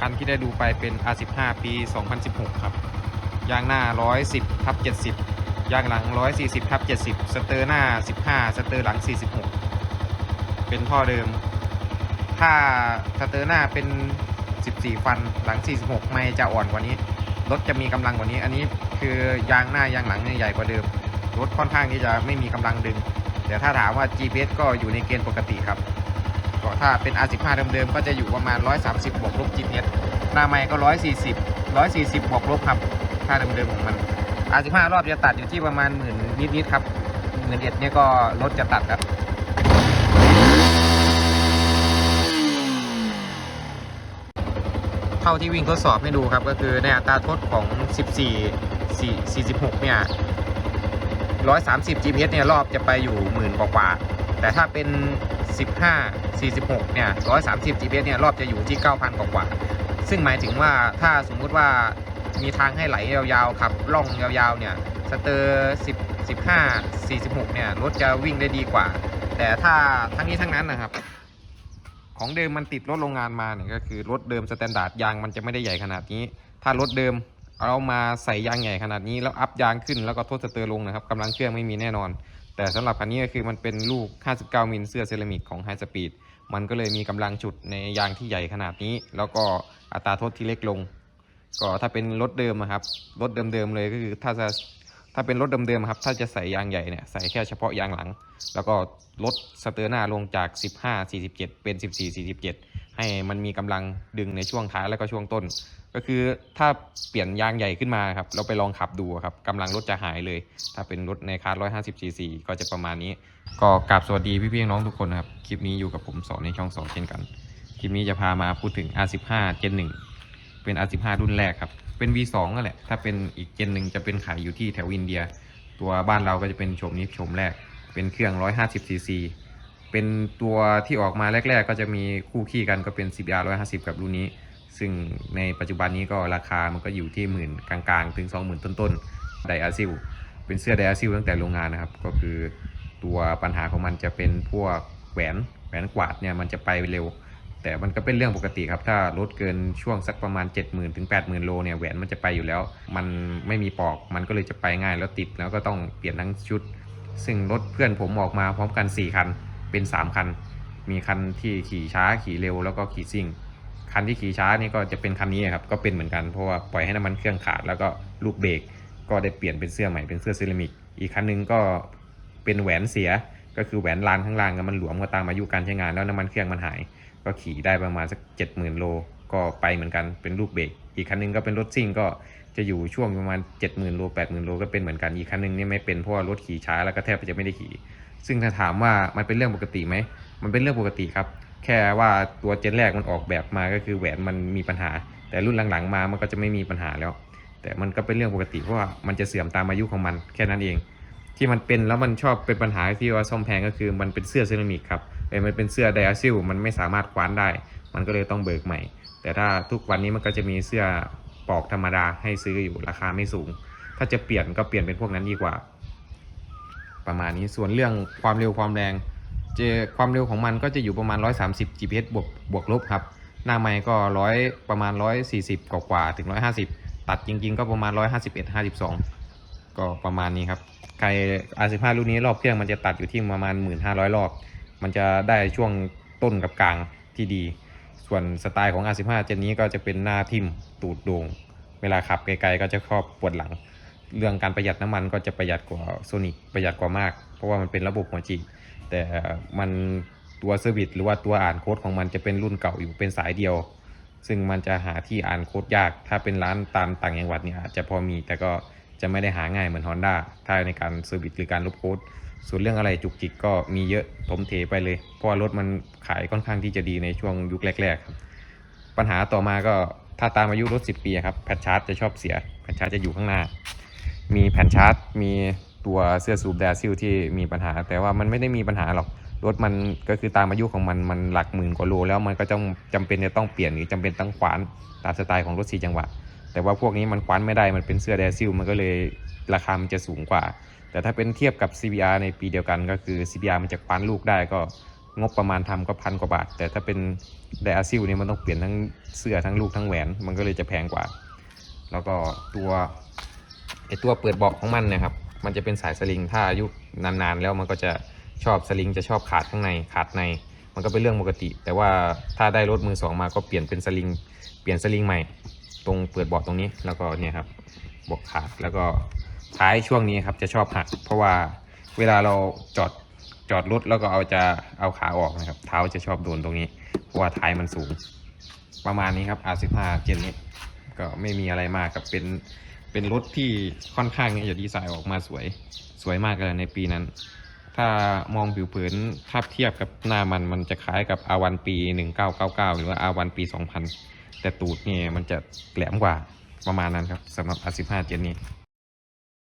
กันที่ได้ดูไปเป็น R15 ปี 2016 ครับ ยางหน้า 110ทับ70 ยางหลัง 140ทับ70 สเตอร์หน้า 15 สเตอร์หลัง 46 เป็นท่อเดิม ถ้าสเตอร์หน้าเป็น 14 ฟันหลัง 46 ไม่จะอ่อนกว่านี้ รถจะมีกำลังกว่านี้ อันนี้คือยางหน้ายางหลังใหญ่กว่าเดิม รถค่อนข้างที่จะไม่มีกำลังดึง แต่ถ้าถามว่า GPS ก็อยู่ในเกณฑ์ปกติครับ ก็ถ้าเป็น R15 เดิมๆ ก็จะอยู่ประมาณ 130 บวกลบ GPS หน้าใหม่ก็ 140 140 บวกลบครับค่าเดิมๆของมัน R15 รอบจะตัดอยู่ที่ประมาณหมื่นนิดๆครับหมื่นเอ็ดเนี่ยก็รถจะตัดครับเท่าที่วิ่งทดสอบให้ดูครับ ก็คือในอัตราทดของ 14 46 เนี่ย 130 GPS เนี่ยรอบจะไปอยู่หมื่นกว่า แต่ถ้าเป็น 15 46 เนี่ย 130 GPS เนี่ย รอบจะอยู่ที่ 9,000 กว่าๆซึ่งหมายถึงว่าถ้าสมมุติว่ามีทางให้ไหลยาวๆขับล่องยาวๆ เนี่ย สเตอร์ 10 15 46 เนี่ย รถจะวิ่งได้ดีกว่า แต่ถ้าทั้งนี้ทั้งนั้นนะครับ ของเดิมมันติดรถโรงงานมาเนี่ยก็คือรถเดิมสแตนดาร์ดยางมันจะไม่ได้ใหญ่ขนาดนี้ ถ้ารถเดิมเอามาใส่ยางใหญ่ขนาดนี้แล้วอัพยางขึ้นแล้วก็ทดสเตอร์ลงนะครับกำลังเครื่องไม่มีแน่นอน แต่สำหรับคันนี้ก็คือมันเป็นลูก 59 มิลเสื้อเซรามิกของ High Speed มันก็เลยมีกำลังจุดในยางที่ใหญ่ขนาดนี้ แล้วก็อัตราทดที่เล็กลง ก็ถ้าเป็นรถเดิมอะครับรถเดิมๆเลยก็คือถ้าจะถ้าเป็นรถเดิมๆครับ ถ้าจะใส่ยางใหญ่เนี่ยใส่แค่เฉพาะยางหลัง แล้วก็ลดสเตอร์หน้าลงจาก 15 47 เป็น 14 47 ให้มันมีกำลังดึงในช่วงท้ายแล้วก็ช่วงต้น ก็คือถ้าเปลี่ยนยางใหญ่ขึ้นมาครับเราไปลองขับดูครับกำลังรถจะหายเลย ถ้าเป็นรถในคาร์150 cc ก็จะประมาณนี้ ก็กราบสวัสดีพี่ๆน้องทุกคนนะครับ คลิปนี้อยู่กับผมสอนในช่องสอนเช่นกัน คลิปนี้จะพามาพูดถึง R15 Gen 1 เป็น R15 รุ่นแรกครับ เป็น V2 นั่นแหละ ถ้าเป็นอีกเจนหนึ่งจะเป็นขายอยู่ที่แถวอินเดีย ตัวบ้านเราก็จะเป็นโฉมนี้โฉมแรก เป็นเครื่อง150 cc เป็นตัวที่ออกมาแรก ๆ ก็จะมีคู่ขี้กันก็เป็น 10R 150 กับรุ่นนี้ ซึ่งในปัจจุบันนี้ก็ราคามันก็อยู่ที่หมื่นกลางๆ ถึง 20,000 ต้นๆไดอาซิล เป็นเสื้อไดอาซิลตั้งแต่โรงงานนะครับ ก็คือตัวปัญหาของมันจะเป็นพวกแหวนแหวนกวาดเนี่ยมันจะไปเร็ว แต่มันก็เป็นเรื่องปกติครับ ถ้ารถเกินช่วงสักประมาณ 70,000 ถึง 80,000 โลเนี่ยแหวนมันจะไปอยู่แล้ว มันไม่มีปอกมันก็เลยจะไปง่ายแล้วติดแล้วก็ต้องเปลี่ยนทั้งชุด ซึ่งรถเพื่อนผมออกมาพร้อมกัน 4 คันเป็น 3 คัน มีคันที่ขี่ช้าขี่เร็วแล้วก็ขี่ซิ่ง คันที่ขี่ช้านี่ก็จะเป็นคันนี้ครับ ก็เป็นเหมือนกันเพราะว่าปล่อยให้น้ำมันเครื่องขาดแล้วก็ลูกเบรกก็ได้เปลี่ยนเป็นเสื้อใหม่เป็นเสื้อเซรามิก อีกคันหนึงก็เป็นแหวนเสียก็คือแหวนลานข้างล่างมันหลวมก็ตามอายุการใช้งานแล้วน้ำมันเครื่องมันหาย ก็ขี่ได้ประมาณสักเจ็ดหมื่นโลก็ไปเหมือนกันเป็นลูกเบรกอีกคันหนึงก็เป็นรถซิ่งก็จะอยู่ช่วงประมาณ 7 0 0 0 0โล8 0,000โลก็เป็นเหมือนกันอีกคันหนึงนี่ไม่เป็นเพราะว่ารถขี่ช้าแล้วก็แทบจะไม่ได้ขี่ ซึ่งถ้าถามว่ามันเป็นเรื่องปกติไหมมันเป็นเรื่องปกติครับ แค่ว่าตัวเจนแรกมันออกแบบมาก็คือแหวนมันมีปัญหา แต่รุ่นหลังๆมามันก็จะไม่มีปัญหาแล้ว แต่มันก็เป็นเรื่องปกติเพราะว่ามันจะเสื่อมตามอายุของมันแค่นั้นเอง ที่มันเป็นแล้วมันชอบเป็นปัญหาที่ว่าซ่อมแพงก็คือมันเป็นเสื้อเซรามิกครับเอ้ยมันเป็นเสื้อไดอาซิลมันไม่สามารถคว้านได้ มันก็เลยต้องเบิกใหม่ แต่ถ้าทุกวันนี้มันก็จะมีเสื้อปอกธรรมดาให้ซื้ออยู่ราคาไม่สูง ถ้าจะเปลี่ยนก็เปลี่ยนเป็นพวกนั้นดีกว่า ประมาณนี้ส่วนเรื่องความเร็วความแรง เจความเร็วของมันก็จะอยู่ประมาณ 130 GPS บวกบวกลบครับ หน้าไมค์ก็ร้อยประมาณ 140 กว่ากว่าถึง 150 ตัดจริง ๆ ก็ประมาณ 151 52 ก็ประมาณนี้ครับ ใคร R15 รุ่นนี้รอบเครื่องมันจะตัดอยู่ที่ประมาณ 1,500 รอบ มันจะได้ช่วงต้นกับกลางที่ดี ส่วนสไตล์ของ R15 เจนนี้ก็จะเป็นหน้าทิ่มตูดโด่ง เวลาขับไกลๆก็จะครอบปวดหลัง เรื่องการประหยัดน้ำมันก็จะประหยัดกว่าโซนิกประหยัดกว่ามาก เพราะว่ามันเป็นระบบหัวจีบ แต่มันตัวเซอร์วิสหรือว่าตัวอ่านโค้ดของมันจะเป็นรุ่นเก่าอยู่เป็นสายเดียว ซึ่งมันจะหาที่อ่านโค้ดยาก ถ้าเป็นร้านตามต่างจังหวัดเนี่ยอาจจะพอมีแต่ก็จะไม่ได้หาง่ายเหมือน Honda ถ้าในการเซอร์วิสหรือการลบโค้ดส่วนเรื่องอะไรจุกจิกก็มีเยอะทมเทไปเลย เพราะรถมันขายค่อนข้างที่จะดีในช่วงยุคแรกๆครับปัญหาต่อมาก็ถ้าตามอายุรถ 10 ปีครับแผ่นชาร์จจะชอบเสียแผ่นชาร์จจะอยู่ข้างหน้า มีแผ่นชาร์จมี ตัวเสื้อสูบแดซิลที่มีปัญหา แต่ว่ามันไม่ได้มีปัญหาหรอกรถมันก็คือตามอายุของมันมันหลักหมื่นกว่าโลแล้วมันก็ต้องจำเป็นจะต้องเปลี่ยนหรือจำเป็นต้องขวานตามสไตล์ของรถสีจังหวะ แต่ว่าพวกนี้มันคว้านไม่ได้มันเป็นเสื้อแดซิลมันก็เลยราคามันจะสูงกว่า แต่ถ้าเป็นเทียบกับ CBR ในปีเดียวกันก็คือ CBR มันจะคว้านลูกได้ก็งบประมาณทำก็พันกว่าบาท แต่ถ้าเป็นไดอาซิลเนี่ยมันต้องเปลี่ยนทั้งเสื้อทั้งลูกทั้งแหวน มันก็เลยจะแพงกว่า แล้วก็ตัวไอตัวเปิดเบาะของมันนะครับ มันจะเป็นสายสลิงถ้าอายุนานๆ แล้วมันก็จะชอบสลิงจะชอบขาดข้างในขาดใน มันก็เป็นเรื่องปกติ แต่ว่าถ้าได้รถมือสองมาก็เปลี่ยนเป็นสลิง เปลี่ยนสลิงใหม่ ตรงเปิดเบาะตรงนี้แล้วก็เนี่ยครับบอกขาดแล้วก็ท้ายช่วงนี้ครับจะชอบหัก เพราะว่าเวลาเราจอดจอดรถแล้วก็เอาจะเอาขาออกนะครับ เท้าจะชอบโดนตรงนี้ เพราะว่าท้ายมันสูง ประมาณนี้ครับ R15 เจนนี้ก็ไม่มีอะไรมากกับเป็น เป็นรถที่ค่อนข้างเนี่ยจะดีไซน์ออกมาสวยสวยมากเลยในปีนั้น ถ้ามองผิวเผินถ้าเทียบกับหน้ามันมันจะคล้ายกับ R1 ปี 1999 หรือว่า R1 ปี 2000 แต่ตูดเนี่ยมันจะแหลมกว่าประมาณนั้นครับสำหรับ R15 เจนนี้